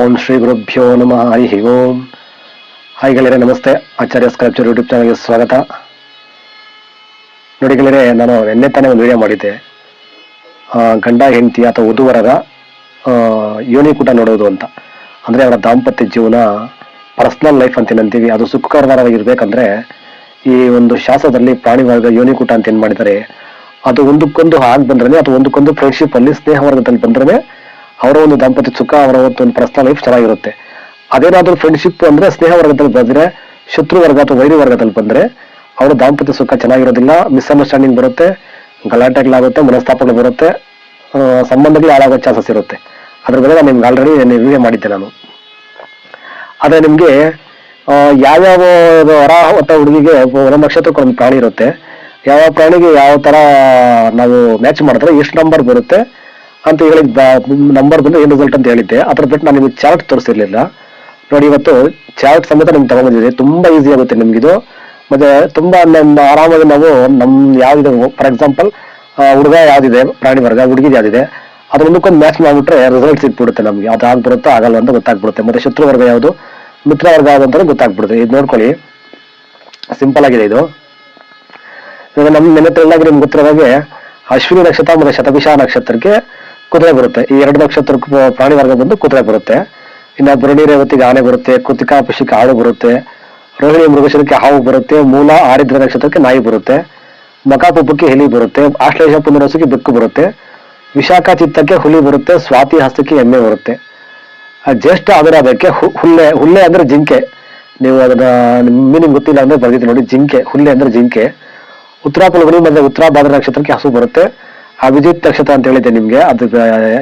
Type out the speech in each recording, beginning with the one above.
ಓಂ ಶ್ರೀ ಗುರುಭ್ಯೋ ನಮಃ. ಹರಿ ಓಂ. ಹಾಯ್ ಗೆಳೆಯರೆ, ನಮಸ್ತೆ. ಆಚಾರ್ಯ ಸ್ಕ್ರಾಪ್ಚರ್ ಯೂಟ್ಯೂಬ್ ಚಾನಲ್ಗೆ ಸ್ವಾಗತ. ನೋಡಿ ಗೆಳೆಯರೆ, ನಾನು ನಿನ್ನೆ ತಾನೇ ಒಂದು ವಿಡಿಯೋ ಮಾಡಿದ್ದೆ. ಗಂಡ, ಹೆಂಡತಿ ಅಥವಾ ವಧುವರರ ಯೋನಿ ಯೋನಿಕೂಟ ನೋಡೋದು ಅಂತ. ಅಂದರೆ ಅವರ ದಾಂಪತ್ಯ ಜೀವನ ಪರ್ಸ್ನಲ್ ಲೈಫ್ ಅಂತ ಏನಂತೀವಿ, ಅದು ಸುಖಕರವಾಗಿರ್ಬೇಕಂದ್ರೆ ಈ ಒಂದು ಶಾಸ್ತ್ರದಲ್ಲಿ ಪ್ರಾಣಿ ವರ್ಗ ಯೋನಿಕೂಟ ಅಂತ ಏನು ಮಾಡಿದ್ದಾರೆ, ಅದು ಒಂದಕ್ಕೊಂದು ಆಗಿ ಬಂದ್ರೆ ಅಥವಾ ಒಂದಕ್ಕೊಂದು ಫ್ರೆಂಡ್ಶಿಪ್ ಅಲ್ಲಿ ಸ್ನೇಹ ವರ್ಗದಲ್ಲಿ ಬಂದ್ರೆ ಅವರ ಒಂದು ದಾಂಪತ್ಯ ಸುಖ, ಅವರ ಒಂದು ಪರ್ಸನಲ್ ಲೈಫ್ ಚೆನ್ನಾಗಿರುತ್ತೆ. ಅದೇನಾದ್ರೂ ಫ್ರೆಂಡ್ಶಿಪ್ ಅಂದ್ರೆ ಸ್ನೇಹ ವರ್ಗದಲ್ಲಿ ಬಂದ್ರೆ, ಶತ್ರು ವರ್ಗ ಅಥವಾ ವೈರಿ ವರ್ಗದಲ್ಲಿ ಬಂದ್ರೆ, ಅವರ ದಾಂಪತ್ಯ ಸುಖ ಚೆನ್ನಾಗಿರೋದಿಲ್ಲ ಮಿಸ್ಅಂಡರ್ಸ್ಟ್ಯಾಂಡಿಂಗ್ ಬರುತ್ತೆ, ಗಲಾಟೆಗಳಾಗುತ್ತೆ, ಮನಸ್ತಾಪಗಳು ಬರುತ್ತೆ ಸಂಬಂಧಗಳು ಹಾಳಾಗೋ ಚಾನ್ಸಸ್ ಇರುತ್ತೆ. ಅದ್ರ ಬಗ್ಗೆ ನಾನು ನಿಮ್ಗೆ ಆಲ್ರೆಡಿ ವಿಡಿಯೋ ಮಾಡಿದ್ದೆ ನಾನು. ಆದ್ರೆ ನಿಮ್ಗೆ ಯಾವ್ಯಾವ ವರ ಅಥವಾ ಹುಡುಗಿಗೆ ಒಂದೊಂದು ನಕ್ಷತ್ರಕ್ಕೆ ಒಂದು ಪ್ರಾಣಿ ಇರುತ್ತೆ, ಯಾವ ಪ್ರಾಣಿಗೆ ಯಾವ ತರ ನಾವು ಮ್ಯಾಚ್ ಮಾಡಿದ್ರೆ, ಎಷ್ಟು ನಂಬರ್ ಬರುತ್ತೆ ಅಂತ ಹೇಳಿ ನಂಬರ್ ಬಂದು ಏನು ರಿಸಲ್ಟ್ ಅಂತ ಹೇಳಿದ್ದೆ. ಅದ್ರ ಬಿಟ್ಟು ನಾನು ನಿಮಗೆ ಚಾರ್ಟ್ ತೋರಿಸಿರ್ಲಿಲ್ಲ. ನೋಡಿ, ಇವತ್ತು ಚಾರ್ಟ್ ಸಮೇತ ನಿಮ್ಗೆ ತಗೊಂಡಿದೆ ತುಂಬಾ ಈಸಿ ಆಗುತ್ತೆ ನಿಮ್ಗಿದು ಮತ್ತೆ ತುಂಬಾ ನಮ್ಮ ಆರಾಮಾಗಿ ನಾವು ನಮ್ ಯಾವ್ದಿದೆ ಫಾರ್ ಎಕ್ಸಾಂಪಲ್ ಹುಡುಗ ಯಾವ್ದಿದೆ, ಪ್ರಾಣಿ ವರ್ಗ, ಹುಡುಗಿದ ಯಾವ್ದಿದೆ, ಅದ್ರ ಮುಂದಕ್ಕೊಂದು ಮ್ಯಾಚ್ ಮಾಡ್ಬಿಟ್ರೆ ರಿಸಲ್ಟ್ ಸಿಕ್ಬಿಡುತ್ತೆ ನಮ್ಗೆ. ಅದು ಆಗ್ಬಿಡುತ್ತೋ ಆಗಲ್ಲ ಅಂತ ಗೊತ್ತಾಗ್ಬಿಡುತ್ತೆ. ಮತ್ತೆ ಶತ್ರು ವರ್ಗ ಯಾವುದು? ಮಿತ್ರ ವರ್ಗ ಯಾವ್ದು ಅಂತ ಗೊತ್ತಾಗ್ಬಿಡುತ್ತೆ. ಇದು ನೋಡ್ಕೊಳ್ಳಿ. ಸಿಂಪಲ್ ಆಗಿದೆ ಇದು. ಇವಾಗ ನಮ್ಮ ನೆನಪಿಲ್ಲಾಗಿ ನಿಮ್ಗೆ ಗೊತ್ತಿರೋ ಹಾಗೆ ಅಶ್ವಿನಿ ನಕ್ಷತ್ರ ಮತ್ತೆ ಶತಭಿಷ ನಕ್ಷತ್ರಕ್ಕೆ ಕುದುರೆ ಬರುತ್ತೆ. ಈ ಎರಡು ನಕ್ಷತ್ರ ಪ್ರಾಣಿ ವರ್ಗ ಬಂದು ಕುದುರೆ ಬರುತ್ತೆ. ಇನ್ನ ಭರಣಿ ರೇವತಿಗೆ ಆನೆ ಬರುತ್ತೆ, ಕೃತಿಕಾ ಪುಷಿಕ ಆಳು ಬರುತ್ತೆ, ರೋಹಿಣಿ ಮೃಗಶಿರಕ್ಕೆ ಹಾವು ಬರುತ್ತೆ, ಮೂಲ ಆರಿದ್ರ ನಕ್ಷತ್ರಕ್ಕೆ ನಾಯಿ ಬರುತ್ತೆ ಮಕಾಪುಬ್ಬಕ್ಕೆ ಹೆಲಿ ಬರುತ್ತೆ, ಆಶ್ಲೇಷ ಪುನರಸಕ್ಕೆ ಬೆಕ್ಕು ಬರುತ್ತೆ ವಿಶಾಖ ಚಿತ್ತಕ್ಕೆ ಹುಲಿ ಬರುತ್ತೆ, ಸ್ವಾತಿ ಹಸ್ತಕ್ಕೆ ಎಮ್ಮೆ ಬರುತ್ತೆ. ಜ್ಯೇಷ್ಠ ಆದರೆ ಅದಕ್ಕೆ ಹುಲ್ಲೆ ಹುಲ್ಲೆ ಅಂದ್ರೆ ಜಿಂಕೆ. ನೀವು ಅದನ್ನ ನಿಮ್ಗೆ ಗೊತ್ತಿಲ್ಲ ಅಂದ್ರೆ ಬರ್ದಿದ್ದು ನೋಡಿ, ಜಿಂಕೆ, ಹುಲ್ಲೆ ಅಂದ್ರೆ ಜಿಂಕೆ. ಉತ್ತರ ಪುಲಗುಣಿ ಮತ್ತೆ ಉತ್ತರ ಭಾದ್ರ ನಕ್ಷತ್ರಕ್ಕೆ ಹಸು ಬರುತ್ತೆ. ಅಭಿಜಿತ್ ನಕ್ಷತ್ರ ಅಂತ ಹೇಳಿದ್ದೆ ನಿಮ್ಗೆ. ಅದು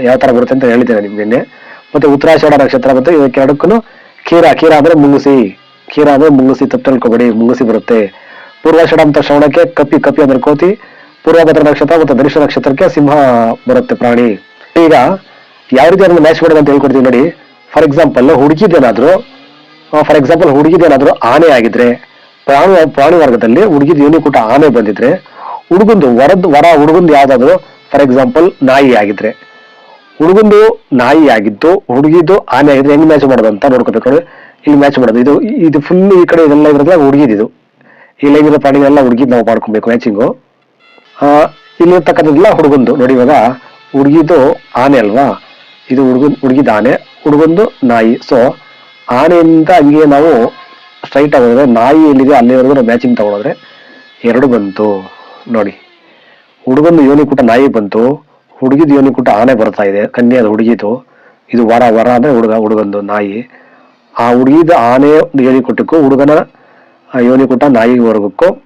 ಯಾವ ತರ ಬರುತ್ತೆ ಅಂತ ಹೇಳಿದ್ದೇನೆ ನಿಮ್ಗೆ ಮತ್ತೆ ಉತ್ತರಾಷಾಢ ನಕ್ಷತ್ರ ಮತ್ತೆ ಇವಕ್ಕೆರಡಕ್ಕೂ ಕೀರ ಕೀರ ಅಂದ್ರೆ ಮುಂಗುಸಿ ಕೀರ ಅಂದ್ರೆ ಮುಂಗುಸಿ ತಪ್ಪು ಮುಂಗುಸಿ ಬರುತ್ತೆ. ಪೂರ್ವಾಷಾಢ ಅಂತ ಶ್ರವಣಕ್ಕೆ ಕಪಿ ಕಪಿ ಅಂದ್ರೆ ಕೋತಿ. ಪೂರ್ವಭದ್ರ ನಕ್ಷತ್ರ ಮತ್ತು ಧನುಷ ನಕ್ಷತ್ರಕ್ಕೆ ಸಿಂಹ ಬರುತ್ತೆ ಪ್ರಾಣಿ. ಈಗ ಯಾವ ರೀತಿ ಅದನ್ನ ಮ್ಯಾಚ್ ಮಾಡೋದು ಅಂತ ಹೇಳ್ಕೊಡ್ತೀವಿ ನೋಡಿ. ಫಾರ್ ಎಕ್ಸಾಂಪಲ್ ಹುಡುಗಿದೇನಾದ್ರೂ ಫಾರ್ ಎಕ್ಸಾಂಪಲ್ ಹುಡುಗಿದೇನಾದ್ರೂ ಆನೆ ಆಗಿದ್ರೆ, ಪ್ರಾಣಿ ಪ್ರಾಣಿ ವರ್ಗದಲ್ಲಿ ಹುಡುಗಿದ ಕೂಡ ಆನೆ ಬಂದಿದ್ರೆ ಹುಡುಗಂದು, ವರದ್, ವರ ಹುಡುಗಂದು ಯಾವ್ದಾದ್ರು ಫಾರ್ ಎಕ್ಸಾಂಪಲ್ ನಾಯಿ ಆಗಿದ್ರೆ. ಹುಡುಗಂದು ನಾಯಿ ಆಗಿದ್ದು ಹುಡುಗಿದು ಆನೆ ಆಗಿದ್ರೆ ಹೆಂಗ್ ಮ್ಯಾಚ್ ಮಾಡೋದು ಅಂತ ನೋಡ್ಕೋಬೇಕು. ನೋಡಿ. ಇಲ್ಲಿ ಮ್ಯಾಚ್ ಮಾಡೋದು. ಇದು ಇದು ಫುಲ್ ಈ ಕಡೆ ಇದೆಲ್ಲ ಇರೋದ್ರಲ್ಲಿ ಹುಡುಗಿದಿದು. ಇಲ್ಲಿ ಇರೋ ಪ್ರಾಣಿಗಳೆಲ್ಲ ಹುಡುಗಿದ್ ನಾವು ಮಾಡ್ಕೊಬೇಕು ಮ್ಯಾಚಿಂಗು ಇಲ್ಲಿರ್ತಕ್ಕಂಥದ್ದೆಲ್ಲ ಹುಡುಗಂದು. ನೋಡಿ ಇವಾಗ ಹುಡುಗಿದು ಆನೆ ಅಲ್ವಾ? ಇದು ಹುಡುಗನ್ ಹುಡುಗಿದ ಆನೆ, ಹುಡುಗಂದು ನಾಯಿ. ಸೊ ಆನೆಯಿಂದ ಹಂಗೆ ನಾವು ಸ್ಟ್ರೈಟ್ ಆಗೋದ್ರೆ ನಾಯಿ ಎಲ್ಲಿದೆ, ಅಲ್ಲಿವರೆಗೂ ಮ್ಯಾಚಿಂಗ್ ತಗೊಳೋದ್ರೆ ಎರಡು ಬಂತು. ನೋಡಿ. ಹುಡುಗನ ಯೋನಿಕೂಟ ನಾಯಿ ಬಂತು. ಹುಡುಗಿದ ಯೋನಿಕೂಟ ಆನೆ ಬರ್ತಾ ಇದೆ. ಕನ್ಯಾದ ಹುಡುಗಿದು. ಇದು ವರ ವರ ಅಂದ್ರೆ ಹುಡುಗ, ಹುಡುಗಂದು ನಾಯಿ. ಆ ಹುಡುಗಿದ ಆನೆ ಯೋನಿಕೂಟಕ್ಕೂ ಹುಡುಗನ ಯೋನಿಕೂಟ ನಾಯಿ ವರ್ಗಕ್ಕೂ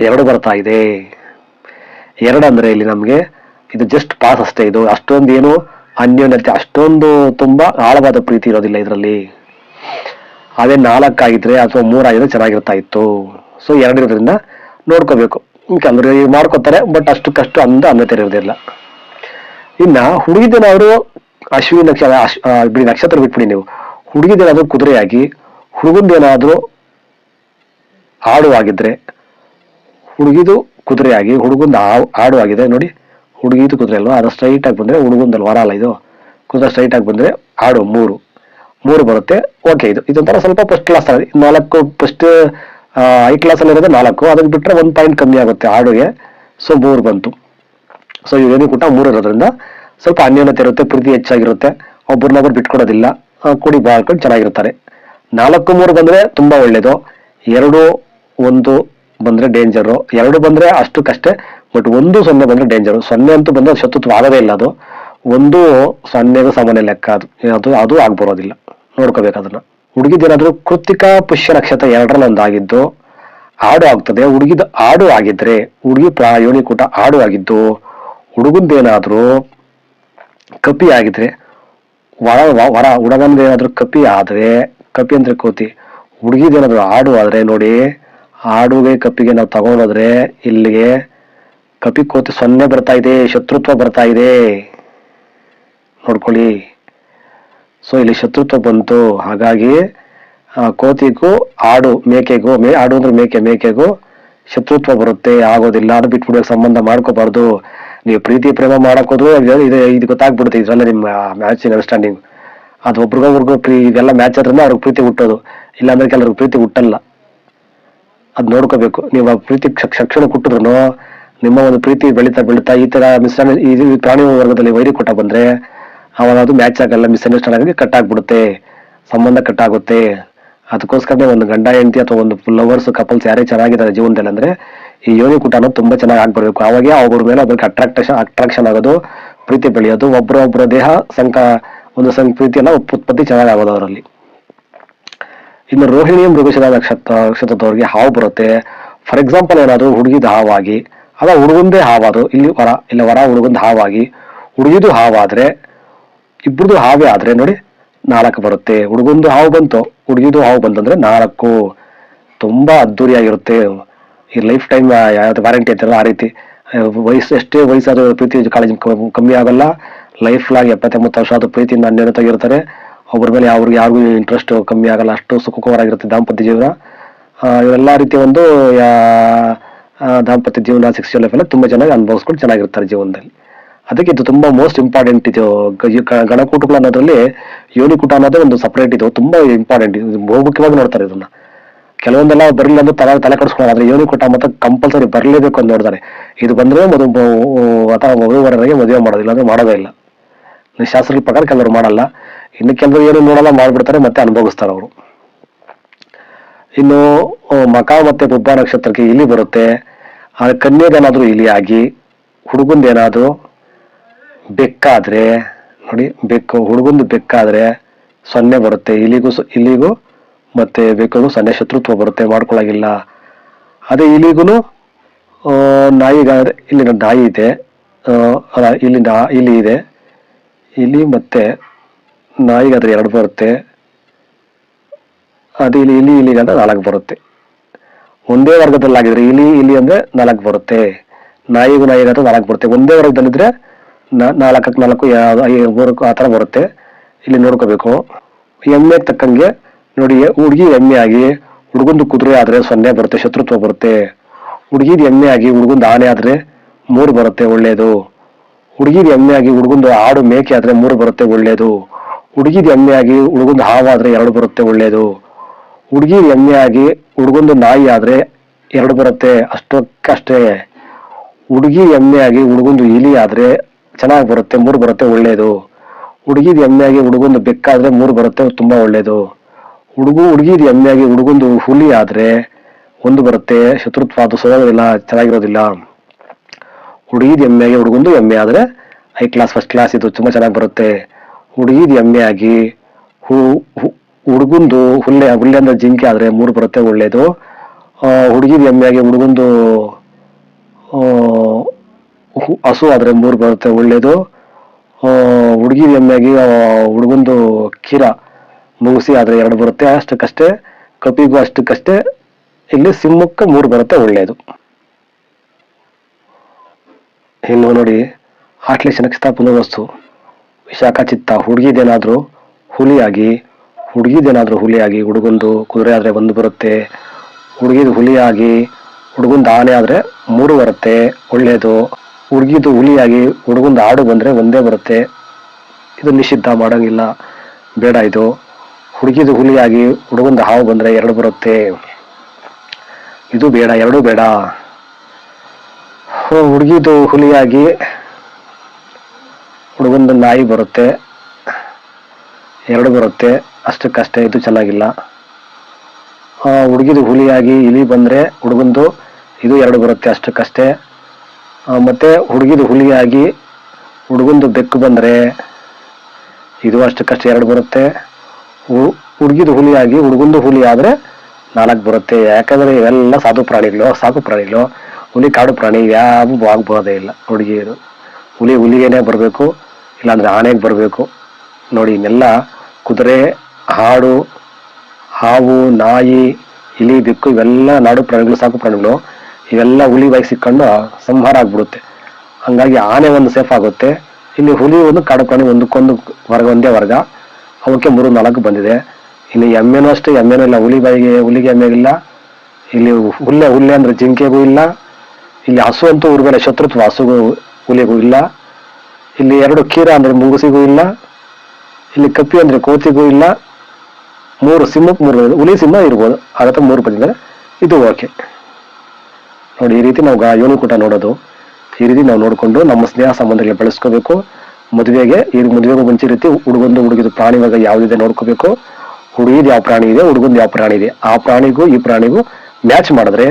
ಎರಡು ಬರ್ತಾ ಇದೆ. ಎರಡು ಅಂದ್ರೆ ಇಲ್ಲಿ ನಮಗೆ ಇದು ಜಸ್ಟ್ ಪಾಸ್ ಅಷ್ಟೇ ಇದು. ಅಷ್ಟೊಂದು ಏನು ಅನ್ಯೋನ್ಯತೆ ಅಷ್ಟೊಂದು ತುಂಬಾ ಆಳವಾದ ಪ್ರೀತಿ ಇರೋದಿಲ್ಲ ಇದರಲ್ಲಿ. ಅದೇ ನಾಲ್ಕಾಗಿದ್ರೆ ಅಥವಾ ಮೂರಾಗಿದ್ರೆ ಚೆನ್ನಾಗಿರ್ತಾ ಇತ್ತು. ಸೊ ಎರಡಿರೋದ್ರಿಂದ ನೋಡ್ಕೋಬೇಕು. ಕೆಲವರು ಮಾಡ್ಕೊತಾರೆ ಬಟ್ ಅಷ್ಟಕ್ಕಷ್ಟು ಅಂದ ಅನ್ನ ಇರೋದಿಲ್ಲ ಇನ್ನ ಹುಡುಗಿದೇನಾದ್ರು ಅಶ್ವಿನಿ ನಕ್ಷತ್ರ ಬಿಡಿ ನಕ್ಷತ್ರ ಬಿಟ್ಬಿಡಿ ನೀವು. ಹುಡುಗಿದೇನಾದ್ರೂ ಕುದುರೆಯಾಗಿ, ಹುಡುಗಂದೇನಾದ್ರೂ ಆಡು ಆಗಿದ್ರೆ ಹುಡುಗಿದು ಕುದುರೆಯಾಗಿ, ಹುಡುಗಂದು ಆಡು ಆಗಿದೆ ನೋಡಿ, ಹುಡುಗಿದು ಕುದುರೆ ಅಲ್ವಾ? ಅದು ಸ್ಟ್ರೈಟ್ ಆಗಿ ಬಂದ್ರೆ ಹುಡುಗಂದಲ್ಲಿ ವರ ಅಲ್ಲ ಇದು. ಕುದುರೆ ಸ್ಟ್ರೈಟ್ ಆಗಿ ಬಂದ್ರೆ ಆಡು ಮೂರು. ಮೂರು ಬರುತ್ತೆ ಓಕೆ ಇದು, ಇದೊಂಥರ ಸ್ವಲ್ಪ ಫಸ್ಟ್ ಕ್ಲಾಸ್ ನಾಲ್ಕು ಫಸ್ಟ್ ಐ ಕ್ಲಾಸ್ ಅಲ್ಲಿ ಇರೋದು ನಾಲ್ಕು. ಅದಕ್ಕೆ ಬಿಟ್ಟರೆ ಒಂದು ಪಾಯಿಂಟ್ ಕಮ್ಮಿ ಆಗುತ್ತೆ ಆಡುಗೆ ಸೊ ಮೂರು ಬಂತು. ಸೊ ಇವೇನು ಕೂಡ ಮೂರು ಇರೋದ್ರಿಂದ ಸ್ವಲ್ಪ ಅನ್ಯೋನ್ಯತೆ ಇರುತ್ತೆ, ಪ್ರೀತಿ ಹೆಚ್ಚಾಗಿರುತ್ತೆ. ಒಬ್ಬರನ್ನೊಬ್ರು ಬಿಟ್ಕೊಡೋದಿಲ್ಲ. ಕೂಡಿ ಬಾಳ್ಕೊಂಡು ಚೆನ್ನಾಗಿರ್ತಾರೆ. ನಾಲ್ಕು, ಮೂರು ಬಂದ್ರೆ ತುಂಬಾ ಒಳ್ಳೇದು. ಎರಡು, ಒಂದು ಬಂದ್ರೆ ಡೇಂಜರು ಎರಡು ಬಂದ್ರೆ ಅಷ್ಟಕ್ಕಷ್ಟೇ ಬಟ್ ಒಂದು ಸೊನ್ನೆ ಬಂದ್ರೆ ಡೇಂಜರು ಸೊನ್ನೆ ಅಂತೂ ಬಂದರೆ ಶತ್ರುತ್ವ ಆಗದೇ ಇಲ್ಲ ಅದು. ಒಂದು ಸೊನ್ನೆಗೂ ಸಾಮಾನ್ಯ ಲೆಕ್ಕ. ಅದು ಅದು ಅದು ಆಗ್ಬರೋದಿಲ್ಲ. ನೋಡ್ಕೋಬೇಕು ಅದನ್ನ. ಹುಡುಗಿದೇನಾದ್ರೂ ಕೃತಿಕ ಪುಷ್ಯ ನಕ್ಷತ್ರ ಎರಡರಲ್ಲಿ ಒಂದಾಗಿದ್ದು ಆಡು ಆಗ್ತದೆ. ಹುಡುಗಿದ ಆಡು ಆಗಿದ್ರೆ, ಹುಡುಗಿ ಪ್ರಾ ಯೋನಿಕೂಟ ಆಡು ಆಗಿದ್ದು, ಹುಡುಗಂದೇನಾದರೂ ಕಪಿ ಆಗಿದ್ರೆ, ವರ ಹೊರ ಹುಡುಗಂದೇನಾದ್ರೂ ಕಪಿ ಆದ್ರೆ, ಕಪಿ ಅಂದ್ರೆ ಕೋತಿ. ಹುಡುಗಿದೇನಾದರೂ ಆಡು ಆದ್ರೆ ನೋಡಿ, ಆಡುಗೆ ಕಪಿಗೆ ನಾವು ತಗೊಂಡೋದ್ರೆ ಇಲ್ಲಿಗೆ ಕಪಿ ಕೋತಿ ಸೊನ್ನೆ ಬರ್ತಾ ಇದೆ, ಶತ್ರುತ್ವ ಬರ್ತಾ ಇದೆ. ನೋಡ್ಕೊಳ್ಳಿ. ಸೊ ಇಲ್ಲಿ ಶತ್ರುತ್ವ ಬಂತು. ಹಾಗಾಗಿ ಕೋತಿಗೂ ಆಡು, ಮೇಕೆಗೂ, ಮೇ, ಆಡು ಅಂದ್ರೆ ಮೇಕೆ, ಮೇಕೆಗೂ ಶತ್ರುತ್ವ ಬರುತ್ತೆ. ಆಗೋದಿಲ್ಲ ಅದು ಬಿಟ್ಬಿಡೋ, ಸಂಬಂಧ ಮಾಡ್ಕೋಬಾರ್ದು. ನೀವು ಪ್ರೀತಿ, ಪ್ರೇಮ ಮಾಡಕ್ ಹೋದ್ರು ಇದು, ಇದು- ಗೊತ್ತಾಗ್ಬಿಡುತ್ತೆ ಇದರಲ್ಲೇ ನಿಮ್ಮ ಮ್ಯಾಚಿಂಗ್ ಅಂಡರ್ಸ್ಟ್ಯಾಂಡಿಂಗ್ ಅದು ಒಬ್ರಿಗೊಬ್ರಿಗೂ ಪ್ರೀ, ಇದೆಲ್ಲ ಮ್ಯಾಚ್ ಆದ್ರಿಂದ ಅವ್ರಿಗೆ ಪ್ರೀತಿ ಹುಟ್ಟೋದು. ಇಲ್ಲಾಂದ್ರೆ ಕೆಲವ್ರಿಗೆ ಪ್ರೀತಿ ಹುಟ್ಟಲ್ಲ. ಅದು ನೋಡ್ಕೋಬೇಕು. ನೀವು ಆ ಪ್ರೀತಿ ಕ್ಷ- ಕೊಟ್ಟಿದ್ರು ನಿಮ್ಮ ಒಂದು ಪ್ರೀತಿ ಬೆಳೀತಾ ಬೆಳೀತಾ ಈ ತರ ಮಿಸ್, ಈ ಪ್ರಾಣಿ ವರ್ಗದಲ್ಲಿ ವೈರಿ ಕೊಟ್ಟ ಬಂದ್ರೆ ಅವಾಗ ಅದು ಮ್ಯಾಚ್ ಆಗಲ್ಲ ಮಿಸ್ಅಂಡರ್ಸ್ಟ್ಯಾಂಡ್ ಆಗಿ ಕಟ್ ಆಗ್ಬಿಡುತ್ತೆ, ಸಂಬಂಧ ಕಟ್ ಆಗುತ್ತೆ. ಅದಕ್ಕೋಸ್ಕರನೇ ಒಂದು ಗಂಡ, ಹೆಂಡತಿ ಅಥವಾ ಒಂದು ಲವರ್ಸ್ ಕಪಲ್ಸ್ ಯಾರೇ ಚೆನ್ನಾಗಿದ್ದಾರೆ ಜೀವನದಲ್ಲಿ ಅಂದ್ರೆ ಈ ಯೋನಿ ಕೂಟ ಅನ್ನೋದು ತುಂಬಾ ಚೆನ್ನಾಗಿ ಆಗ್ಬಿಡ್ಬೇಕು ಅವಾಗ ಅವ್ರ ಮೇಲೆ ಒಬ್ಬರಿಗೆ ಅಟ್ರಾಕ್ಟೇಷನ್ ಅಟ್ರಾಕ್ಷನ್ ಆಗೋದು, ಪ್ರೀತಿ ಬೆಳೆಯೋದು ಒಬ್ಬರೊಬ್ಬರ ದೇಹ ಸಂಕ, ಒಂದು ಸಂ ಪ್ರೀತಿಯನ್ನ ಉತ್ಪತ್ತಿ ಚೆನ್ನಾಗಿ ಆಗೋದು ಅವರಲ್ಲಿ. ಇನ್ನು ರೋಹಿಣಿ ಮೃಗಶಿರ ನಕ್ಷತ್ರ, ನಕ್ಷತ್ರದವ್ರಿಗೆ ಹಾವು ಬರುತ್ತೆ. ಫಾರ್ ಎಕ್ಸಾಂಪಲ್ ಏನಾದ್ರು ಹುಡುಗಿದ ಹಾವಾಗಿ ಅದ ಹುಡುಗಂದೇ ಹಾವಾದು, ಇಲ್ಲಿ ವರ, ಇಲ್ಲ ವರ ಹುಡುಗಂದ ಹಾವಾಗಿ, ಹುಡುಗಿದು ಹಾವಾದ್ರೆ ಇಬ್ರದು ಹಾವೇ ಆದ್ರೆ ನೋಡಿ, ನಾಲ್ಕು ಬರುತ್ತೆ. ಹುಡುಗೊಂದು ಹಾವು ಬಂತು, ಹುಡುಗಿದು ಹಾವು ಬಂತಂದ್ರೆ ನಾಲ್ಕು. ತುಂಬಾ ಅದ್ದೂರಿಯಾಗಿರುತ್ತೆ. ಈ ಲೈಫ್ ಟೈಮ್ ಯಾವ್ದು ವ್ಯಾರಂಟಿ ಅಂತಾರಲ್ಲ ಆ ರೀತಿ. ವಯಸ್ಸು, ಎಷ್ಟೇ ವಯಸ್ಸಾದ ಪ್ರೀತಿ ಕಾಳಜಿ ಕಮ್ಮಿ ಆಗಲ್ಲ. ಲೈಫ್ ಲಾಗ್ ಎಪ್ಪತ್ತೆಂಬತ್ತು ವರ್ಷ ಆದ ಪ್ರೀತಿಯಿಂದ ಅನ್ಯೋನ್ಯತೆಗಿರ್ತಾರೆ. ಒಬ್ಬರ ಮೇಲೆ ಅವ್ರಿಗೆ ಯಾರಿಗೂ ಇಂಟ್ರೆಸ್ಟ್ ಕಮ್ಮಿ ಆಗಲ್ಲ. ಅಷ್ಟು ಸುಖಕರವಾಗಿರುತ್ತೆ ದಾಂಪತ್ಯ ಜೀವನ. ಇವೆಲ್ಲ ರೀತಿಯ ಒಂದು ದಾಂಪತ್ಯ ಜೀವನ ಸೆಕ್ಸುವಲ್ ಲೈಫ್ ಎಲ್ಲ ತುಂಬಾ ಚೆನ್ನಾಗಿ ಅನುಭವಿಸ್ಕೊಂಡು ಚೆನ್ನಾಗಿರ್ತಾರೆ ಜೀವನದಲ್ಲಿ. ಅದಕ್ಕೆ ಇದು ತುಂಬಾ ಮೋಸ್ಟ್ ಇಂಪಾರ್ಟೆಂಟ್ ಇದು. ಗಣಕೂಟಗಳು ಅನ್ನೋದ್ರಲ್ಲಿ ಯೋನಿಕೂಟ ಅನ್ನೋದೇ ಒಂದು ಸಪರೇಟ್ ಇದು. ತುಂಬಾ ಇಂಪಾರ್ಟೆಂಟ್ ಇದು ಬಹುಮುಖ್ಯವಾಗಿ ನೋಡ್ತಾರೆ ಇದನ್ನ. ಕೆಲವೊಂದೆಲ್ಲ ಬರಲಿಲ್ಲ ಅಂದ್ರೆ ತಲೆ ತಲೆ ಕೆಡಿಸ್ಕೊಳ್ಳೋದು. ಆದ್ರೆ ಯೋನಿಕೂಟ ಮತ್ತೆ ಕಂಪಲ್ಸರಿ ಬರಲೇಬೇಕು ಅಂತ ನೋಡ್ತಾರೆ ಇದು ಬಂದ್ರೆ ಮದುವೆ ಅಥವಾ ವಧುವರರಿಗೆ ಮದುವೆ ಮಾಡೋದಿಲ್ಲ ಅಂದ್ರೆ ಮಾಡೋದೇ. ಇಲ್ಲ. ಶಾಸ್ತ್ರದ ಪ್ರಕಾರ ಕೆಲವರು ಮಾಡಲ್ಲ. ಇನ್ನು ಕೆಲವರು ಏನು ನೋಡಲ್ಲ, ಮಾಡ್ಬಿಡ್ತಾರೆ, ಮತ್ತೆ ಅನುಭವಿಸ್ತಾರೆ ಅವರು. ಇನ್ನು ಮಕ ಮತ್ತೆ ಬುಬ್ಬ ನಕ್ಷತ್ರಕ್ಕೆ ಇಲಿ ಬರುತ್ತೆ. ಆ ಕನ್ಯೆಗೇನಾದ್ರೂ ಇಲಿ ಆಗಿ, ಹುಡುಗಂದೇನಾದ್ರೂ ಬೆಕ್ಕಾದ್ರೆ, ನೋಡಿ, ಬೆಕ್ಕು, ಹುಡುಗಂದು ಬೆಕ್ಕಾದ್ರೆ ಸೊನ್ನೆ ಬರುತ್ತೆ. ಇಲಿಗೂ ಇಲಿಗೂ ಮತ್ತೆ ಬೆಕ್ಕಿಗೂ ಸೊನ್ನೆ ಶತ್ರುತ್ವ ಬರುತ್ತೆ ಮಾಡ್ಕೊಳಗಿಲ್ಲ ಅದೇ ಇಲಿಗೂ ನಾಯಿಗಾದ್ರೆ, ಇಲ್ಲಿನ ನಾಯಿ ಇದೆ. ಇಲ್ಲಿ ಇಲಿ ಇದೆ. ಇಲಿ ಮತ್ತೆ ನಾಯಿಗಾದ್ರೆ ಎರಡು ಬರುತ್ತೆ. ಅದು ಇಲ್ಲಿ ಇಲಿ ಇಲಿಗಾದ್ರೆ ನಾಲ್ಕು ಬರುತ್ತೆ. ಒಂದೇ ವರ್ಗದಲ್ಲಾಗಿದ್ರೆ ಇಲಿ ಇಲಿ ಅಂದ್ರೆ ನಾಲ್ಕು ಬರುತ್ತೆ. ನಾಯಿಗೂ ನಾಯಿಗಾದ್ರೆ ನಾಲ್ಕು ಬರುತ್ತೆ. ಒಂದೇ ವರ್ಗದಲ್ಲಿದ್ರೆ ನಾಲ್ಕಕ್ಕೆ ನಾಲ್ಕು ಮೂರಕ್ಕೂ ಆ ಥರ ಬರುತ್ತೆ. ಇಲ್ಲಿ ನೋಡ್ಕೋಬೇಕು. ಎಮ್ಮೆಗೆ ತಕ್ಕಂಗೆ ನೋಡಿ ಹುಡುಗಿ ಎಮ್ಮೆ ಆಗಿ ಹುಡುಗಂದು ಕುದುರೆ ಆದರೆ ಸೊನ್ನೆ ಬರುತ್ತೆ, ಶತ್ರುತ್ವ ಬರುತ್ತೆ. ಹುಡುಗಿದ್ ಎಮ್ಮೆ ಆಗಿ ಹುಡುಗಂದು ಆನೆ ಆದರೆ ಮೂರು ಬರುತ್ತೆ, ಒಳ್ಳೆಯದು. ಹುಡುಗಿದ್ ಎಮ್ಮೆ ಆಗಿ ಹುಡುಗಂದು ಆಡು ಮೇಕೆ ಆದರೆ ಮೂರು ಬರುತ್ತೆ, ಒಳ್ಳೆಯದು. ಹುಡುಗಿದ್ ಎಮ್ಮೆ ಆಗಿ ಹುಡುಗಂದು ಹಾವಾದರೆ ಎರಡು ಬರುತ್ತೆ, ಒಳ್ಳೆಯದು. ಹುಡುಗಿ ಎಮ್ಮೆ ಆಗಿ ಹುಡುಗಂದು ನಾಯಿ ಆದರೆ ಎರಡು ಬರುತ್ತೆ, ಅಷ್ಟಕ್ಕಷ್ಟೇ. ಹುಡುಗಿ ಎಮ್ಮೆ ಆಗಿ ಹುಡುಗಂದು ಇಲಿ ಆದ್ರೆ ಚೆನ್ನಾಗಿ ಬರುತ್ತೆ, ಮೂರು ಬರುತ್ತೆ, ಒಳ್ಳೇದು. ಹುಡುಗಿದ ಎಮ್ಮೆ ಆಗಿ ಹುಡುಗಂದು ಬೆಕ್ಕಾದ್ರೆ ಮೂರು ಬರುತ್ತೆ ತುಂಬಾ ಒಳ್ಳೇದು. ಹುಡುಗು ಹುಡುಗಿದ ಎಮ್ಮೆ ಆಗಿ ಹುಡುಗಂದು ಹುಲಿ ಆದ್ರೆ ಒಂದು ಬರುತ್ತೆ ಶತ್ರುತ್ವ ಅದು ಸೋದಿಲ್ಲ ಚೆನ್ನಾಗಿರೋದಿಲ್ಲ. ಹುಡುಗಿದ ಎಮ್ಮೆ ಆಗಿ ಹುಡುಗಂದು ಎಮ್ಮೆ ಆದ್ರೆ ಹೈ ಕ್ಲಾಸ್ ಫಸ್ಟ್ ಕ್ಲಾಸ್ ಇದು ತುಂಬಾ ಚೆನ್ನಾಗಿ ಬರುತ್ತೆ. ಹುಡುಗಿದ ಎಮ್ಮೆ ಆಗಿ ಹು, ಹುಡುಗಂದು ಹುಲ್ಲೆ ಹುಲ್ಲೆ ಅಂದ್ರೆ ಜಿಂಕೆ ಆದ್ರೆ ಮೂರು ಬರುತ್ತೆ, ಒಳ್ಳೇದು. ಹುಡುಗಿದ ಎಮ್ಮೆ ಆಗಿ ಹುಡುಗಂದು ಹಸು ಆದ್ರೆ ಮೂರು ಬರುತ್ತೆ, ಒಳ್ಳೇದು. ಹುಡುಗಿ ಎಮ್ಮೆಗೆ ಹುಡುಗಂದು ಕಿರ ಮುಗಿಸಿ ಆದ್ರೆ ಎರಡು ಬರುತ್ತೆ, ಅಷ್ಟಕ್ಕಷ್ಟೇ ಕಪಿಗೂ ಅಷ್ಟಕ್ಕಷ್ಟೇ, ಇಲ್ಲಿ ಸಿಂಹಕ್ಕೆ ಮೂರು ಬರುತ್ತೆ, ಒಳ್ಳೇದು. ಇನ್ನು ನೋಡಿ, ಹಾಟ್ಲಿ ನಕ್ಷತ್ರ ಪುನರ್ವಸ್ತು ವಿಶಾಖ ಚಿತ್ತ ಹುಡುಗಿದೇನಾದ್ರೂ ಹುಲಿಯಾಗಿ, ಹುಡುಗಿದೇನಾದರೂ ಹುಲಿಯಾಗಿ ಹುಡುಗಂದು ಕುದುರೆ ಆದ್ರೆ ಒಂದು ಬರುತ್ತೆ, ಹುಡುಗಿದು ಹುಲಿಯಾಗಿ ಹುಡುಗಂದು ಆನೆ ಆದ್ರೆ ಮೂರು ಬರುತ್ತೆ, ಒಳ್ಳೇದು. ಹುಡುಗಿದು ಹುಲಿಯಾಗಿ ಹುಡುಗಂದು ಆಡು ಬಂದರೆ ಒಂದೇ ಬರುತ್ತೆ. ಇದು ನಿಷಿದ್ಧ ಮಾಡೋಂಗಿಲ್ಲ. ಬೇಡ ಇದು. ಹುಡುಗಿದು ಹುಲಿಯಾಗಿ ಹುಡುಗಂದು ಹಾವು ಬಂದರೆ ಎರಡು ಬರುತ್ತೆ. ಇದು ಬೇಡ, ಎರಡೂ ಬೇಡ. ಹುಡುಗಿದು ಹುಲಿಯಾಗಿ ಹುಡುಗಂದು ನಾಯಿ ಬರುತ್ತೆ. ಎರಡು ಬರುತ್ತೆ. ಅಷ್ಟಕ್ಕಷ್ಟೇ ಇದು ಚೆನ್ನಾಗಿಲ್ಲ. ಹುಡುಗಿದು ಹುಲಿಯಾಗಿ ಇಲಿ ಬಂದರೆ ಹುಡುಗಂದು ಇದು ಎರಡು ಬರುತ್ತೆ ಅಷ್ಟಕ್ಕಷ್ಟೇ. ಮತ್ತೆ ಹುಡುಗಿದು ಹುಲಿಯಾಗಿ ಹುಡುಗಂದು ಬೆಕ್ಕು ಬಂದ್ರೆ ಇದು ಅಷ್ಟಕ್ಕಷ್ಟೇ ಎರಡು ಬರುತ್ತೆ. ಹುಡುಗಿದು ಹುಲಿಯಾಗಿ ಹುಡುಗಂದು ಹುಲಿ ಆದರೆ ನಾಲ್ಕು ಬರುತ್ತೆ. ಯಾಕಂದ್ರೆ ಇವೆಲ್ಲ ಸಾಧು ಪ್ರಾಣಿಗಳು, ಸಾಕು ಪ್ರಾಣಿಗಳು, ಹುಲಿ ಕಾಡು ಪ್ರಾಣಿ ಯಾವ ಆಗ್ಬೋದೇ ಇಲ್ಲ ಹುಡುಗಿಯರು. ಹುಲಿ ಹುಲಿಗೇನೆ ಬರಬೇಕು, ಇಲ್ಲಾಂದರೆ ಆನೆಗೆ ಬರಬೇಕು. ನೋಡಿ, ಇನ್ನೆಲ್ಲ ಕುದುರೆ, ಹಾಡು, ಹಾವು, ನಾಯಿ, ಇಲಿ, ಬೆಕ್ಕು ಇವೆಲ್ಲ ನಾಡು ಪ್ರಾಣಿಗಳು, ಸಾಕು ಪ್ರಾಣಿಗಳು ಇವೆಲ್ಲ ಹುಲಿ ಬಾಯಿಗೆ ಸಿಕ್ಕೊಂಡು ಸಂಹಾರ ಆಗ್ಬಿಡುತ್ತೆ. ಹಂಗಾಗಿ ಆನೆ ಒಂದು ಸೇಫ್ ಆಗುತ್ತೆ. ಇಲ್ಲಿ ಹುಲಿ ಒಂದು ಕಾಡು ಪ್ರಾಣಿ ಒಂದಕ್ಕೊಂದು ವರ್ಗ, ಒಂದೇ ವರ್ಗ. ಅವಕ್ಕೆ ಮೂರು, ನಾಲ್ಕು ಬಂದಿದೆ. ಇಲ್ಲಿ ಎಮ್ಮೆನೂ ಅಷ್ಟೇ, ಎಮ್ಮೆನೂ ಇಲ್ಲ. ಹುಲಿ ಬಾಯಿಗೆ, ಹುಲಿಗೆ ಎಮ್ಮೆಗಿಲ್ಲ ಇಲ್ಲಿ. ಹುಲ್ಲೆ ಹುಲ್ಲೆ ಅಂದ್ರೆ ಜಿಂಕೆಗೂ ಇಲ್ಲ. ಇಲ್ಲಿ ಹಸು ಅಂತೂ ಮೇಲೆ ಶತ್ರುತ್ವ, ಹಸುಗೂ, ಹುಲಿಗೂ ಇಲ್ಲ. ಇಲ್ಲಿ ಎರಡು ಕೀರ ಅಂದ್ರೆ ಮುಂಗುಸಿಗೂ ಇಲ್ಲ. ಇಲ್ಲಿ ಕಪ್ಪಿ ಅಂದ್ರೆ ಕೋತಿಗೂ ಇಲ್ಲ. ಮೂರು ಸಿಂಹಕ್ಕೆ ಮೂರು ಹುಲಿ ಸಿಂಹ ಇರ್ಬೋದು. ಅದಕ್ಕೆ ಮೂರು ಬಂದಿದ್ದಾರೆ. ಇದು ಓಕೆ ನೋಡಿ, ಈ ರೀತಿ ನಾವು ಗಾ ಕೂಡ ನೋಡೋದು. ಈ ರೀತಿ ನಾವು ನೋಡಿಕೊಂಡು ನಮ್ಮ ಸ್ನೇಹ ಸಂಬಂಧಗಳು ಬೆಳೆಸ್ಕೋಬೇಕು. ಮದುವೆಗೆ, ಈ ಮದುವೆಗೂ ಮುಂಚೆ ರೀತಿ ಹುಡುಗಂದು ಹುಡುಗಿದ ಪ್ರಾಣಿ ವರ್ಗ ಯಾವುದಿದೆ ನೋಡ್ಕೋಬೇಕು. ಹುಡುಗಿದು ಯಾವ ಪ್ರಾಣಿ ಇದೆ, ಹುಡುಗಂದು ಯಾವ ಪ್ರಾಣಿ ಇದೆ. ಆ ಪ್ರಾಣಿಗೂ, ಈ ಪ್ರಾಣಿಗೂ ಮ್ಯಾಚ್ ಮಾಡಿದ್ರೆ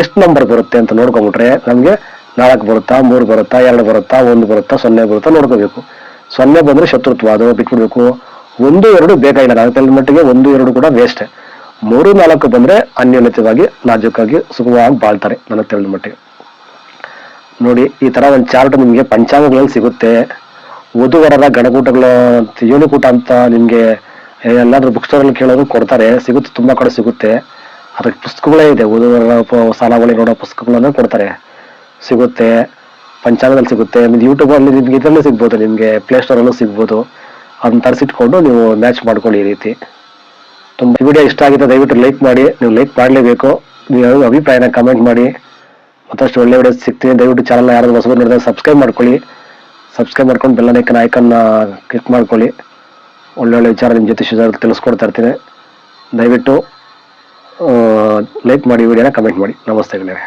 ಎಷ್ಟು ನಂಬರ್ ಬರುತ್ತೆ ಅಂತ ನೋಡ್ಕೊಂಬಿಟ್ರೆ ನಮಗೆ ನಾಲ್ಕು ಬರುತ್ತಾ, ಮೂರು ಬರುತ್ತಾ, ಎರಡು ಬರುತ್ತಾ, ಒಂದು ಬರುತ್ತಾ, ಸೊನ್ನೆ ಬರುತ್ತಾ ನೋಡ್ಕೋಬೇಕು. ಸೊನ್ನೆ ಬಂದ್ರೆ ಶತ್ರುತ್ವ, ಅದು ಬಿಟ್ಬಿಡ್ಬೇಕು ಒಂದು, ಎರಡು ಬೇಕಾಗಿಲ್ಲ ಅದಕ್ಕೆ ಮಟ್ಟಿಗೆ ಒಂದು, ಎರಡು ಕೂಡ ವೇಸ್ಟ್ ಮೂರು ನಾಲ್ಕು ಬಂದ್ರೆ ಅನ್ಯೋನ್ಯತವಾಗಿ ನಾಜೂಕಾಗಿ ಸುಗಮವಾಗಿ ಬಾಳ್ತಾರೆ ನನ್ನ ತಿಳಿದ ಮಟ್ಟಿಗೆ. ನೋಡಿ, ಈ ತರ ಒಂದು ಚಾರ್ಟ್ ನಿಮಗೆ ಪಂಚಾಂಗಗಳಲ್ಲಿ ಸಿಗುತ್ತೆ. ವಧುವರರ ಗಣಕೂಟಗಳು ಯೋನಿಕೂಟ ಅಂತ ನಿಮಗೆ ಎಲ್ಲಾದ್ರೂ ಬುಕ್ ಸ್ಟೋರಲ್ಲಿ ಕೇಳೋದು ಕೊಡ್ತಾರೆ. ಸಿಗುತ್ತೆ, ತುಂಬಾ ಕಡೆ ಸಿಗುತ್ತೆ. ಅದಕ್ಕೆ ಪುಸ್ತಕಗಳೇ ಇದೆ. ವಧುವರರ ಸಾಲಾವಳಿ ನೋಡೋ ಪುಸ್ತಕಗಳನ್ನ ಕೊಡ್ತಾರೆ. ಸಿಗುತ್ತೆ, ಪಂಚಾಂಗದಲ್ಲಿ ಸಿಗುತ್ತೆ. ಯೂಟ್ಯೂಬಲ್ಲಿ ನಿಮ್ಗೆ ಇದರಲ್ಲೂ ಸಿಗ್ಬೋದು, ನಿಮಗೆ ಪ್ಲೇಸ್ಟೋರಲ್ಲೂ ಸಿಗ್ಬೋದು. ಅದನ್ನ ತರಿಸಿಟ್ಕೊಂಡು ನೀವು ಮ್ಯಾಚ್ ಮಾಡ್ಕೊಳ್ಳಿ ಈ ರೀತಿ. ತುಂಬ ವಿಡಿಯೋ ಇಷ್ಟ ಆಗಿದೆ ದಯವಿಟ್ಟು ಲೈಕ್ ಮಾಡಿ, ನೀವು ಲೈಕ್ ಮಾಡಲೇಬೇಕು. ನೀವು ಅಭಿಪ್ರಾಯನ ಕಮೆಂಟ್ ಮಾಡಿ. ಮತ್ತಷ್ಟು ಒಳ್ಳೆ ವಿಡಿಯೋ ಸಿಗ್ತೀನಿ. ದಯವಿಟ್ಟು ಚಾನಲ್ ಯಾರಾದರೂ ಹೊಸಬರು ನೋಡಿದ್ರೆ ಸಬ್ಸ್ಕ್ರೈಬ್ ಮಾಡ್ಕೊಳ್ಳಿ. ಸಬ್ಸ್ಕ್ರೈಬ್ ಮಾಡ್ಕೊಂಡು ಬೆಲ್ಲ ಐಕನ್ ಐಕನ್ನ ಕ್ಲಿಕ್ ಮಾಡ್ಕೊಳ್ಳಿ. ಒಳ್ಳೊಳ್ಳೆ ವಿಚಾರ ನಿಮ್ಮ ಜೊತೆ ಶಿವದಲ್ಲಿ ತಿಳಿಸ್ಕೊಡ್ತಾ ಇರ್ತೀನಿ. ದಯವಿಟ್ಟು ಲೈಕ್ ಮಾಡಿ ವಿಡಿಯೋನ ಕಮೆಂಟ್ ಮಾಡಿ. ನಮಸ್ತೆ ಗೆಳೆಯರೆ